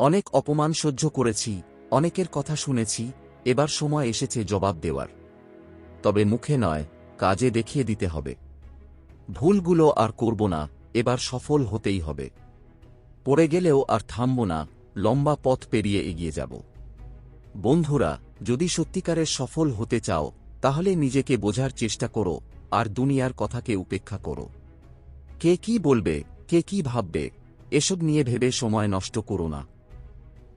অনেক অপমান সহ্য করেছি, অনেকের কথা শুনেছি, এবার সময় এসেছে জবাব দেওয়ার। তবে মুখে নয়, কাজে দেখিয়ে দিতে হবে। ভুলগুলো আর করব না, এবার সফল হতেই হবে। পড়ে গেলেও আর থামব না, লম্বা পথ পেরিয়ে এগিয়ে যাব। বন্ধুরা, যদি সত্যিকারের সফল হতে চাও, তাহলে নিজেকে বোঝার চেষ্টা করো, আর দুনিয়ার কথাকে উপেক্ষা করো। কে কি বলবে, কে কি ভাববে, এসব নিয়ে ভেবে সময় নষ্ট করো না।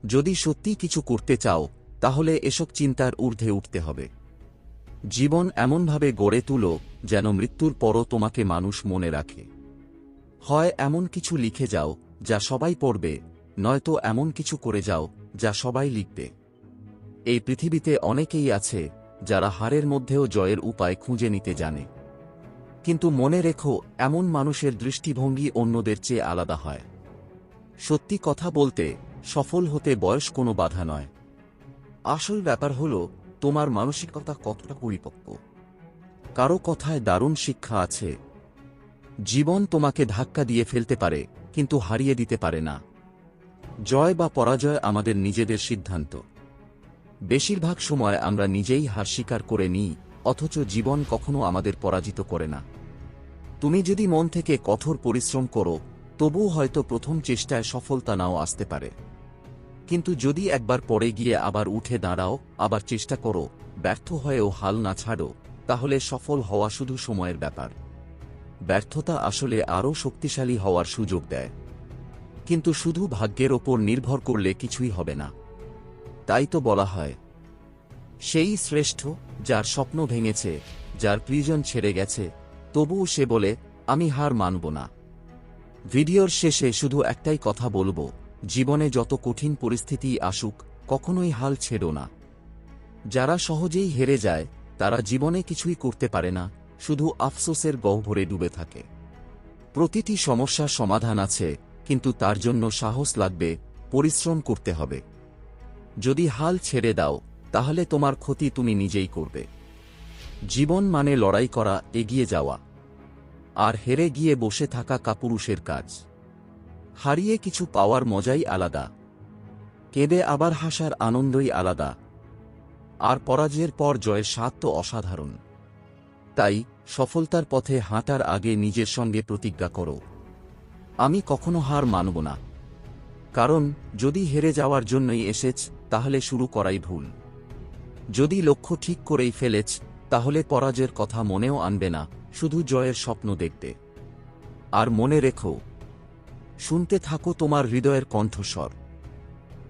যদি সত্যি কিছু করতে চাও, তাহলে এসব চিন্তার ঊর্ধ্বে উঠতে হবে। জীবন এমনভাবে গড়ে তুলো যেন মৃত্যুর পরও তোমাকে মানুষ মনে রাখে। হয় এমন কিছু লিখে যাও যা সবাই পড়বে, নয়তো এমন কিছু করে যাও যা সবাই লিখবে। এই পৃথিবীতে অনেকেই আছে যারা হারের মধ্যেও জয়ের উপায় খুঁজে নিতে জানে। কিন্তু মনে রেখো, এমন মানুষের দৃষ্টিভঙ্গি অন্যদের চেয়ে আলাদা হয়। সত্যি কথা বলতে সফল হতে বয়স কোনো বাধা নয়। আসল ব্যাপার হল, তোমার মানসিকতা কতটা পরিপক্ক। কারও কথায় দারুণ শিক্ষা আছে। জীবন তোমাকে ধাক্কা দিয়ে ফেলতে পারে, কিন্তু হারিয়ে দিতে পারে না। জয় বা পরাজয় আমাদের নিজেদের সিদ্ধান্ত। বেশিরভাগ সময় আমরা নিজেই হার স্বীকার করে নিই, অথচ জীবন কখনো আমাদের পরাজিত করে না। তুমি যদি মন থেকে কঠোর পরিশ্রম করো, তবুও হয়তো প্রথম চেষ্টায় সফলতা নাও আসতে পারে। কিন্তু যদি একবার পরে গিয়ে আবার উঠে দাঁড়াও, আবার চেষ্টা করো, ব্যর্থ হয়েও হাল না ছাড়ো, তাহলে সফল হওয়া শুধু সময়ের ব্যাপার। ব্যর্থতা আসলে আরও শক্তিশালী হওয়ার সুযোগ দেয়। কিন্তু শুধু ভাগ্যের ওপর নির্ভর করলে কিছুই হবে না। তাই তো বলা হয়, সেই শ্রেষ্ঠ যার স্বপ্ন ভেঙেছে, যার প্রিজন ছেড়ে গেছে, তবুও সে বলে, আমি হার মানব না। ভিডিওর শেষে শুধু একটাই কথা বলব জীবনে যত কঠিন পরিস্থিতি আসুক, কখনোই হাল ছেড়ো না। যারা সহজেই হেরে যায়, তারা জীবনে কিছুই করতে পারে না, শুধু আফসোসের গহ্বরে ডুবে থাকে। প্রতিটি সমস্যার সমাধান আছে, কিন্তু তার জন্য সাহস লাগবে, পরিশ্রম করতে হবে। যদি হাল ছেড়ে দাও, তাহলে তোমার ক্ষতি তুমি নিজেই করবে। জীবন মানে লড়াই করা, এগিয়ে যাওয়া। আর হেরে গিয়ে বসে থাকা কাপুরুষের কাজ। হারিয়ে কিছু পাওয়ার মজাই আলাদা। কেঁদে আবার হাসার আনন্দই আলাদা। আর পরাজয়ের পর জয়ের স্বাদ তো অসাধারণ। তাই সফলতার পথে হাঁটার আগে নিজের সঙ্গে প্রতিজ্ঞা করো। আমি কখনো হার মানব না। কারণ, যদি হেরে যাওয়ার জন্যই এসেছ, তাহলে শুরু করাই ভুল। যদি লক্ষ্য ঠিক করেই ফেলেছ, তাহলে পরাজয়ের কথা মনেও আনবে না, শুধু জয়ের স্বপ্ন দেখতে। আর মনে রেখো শুনতে থাকো তোমার হৃদয়ের কণ্ঠস্বর।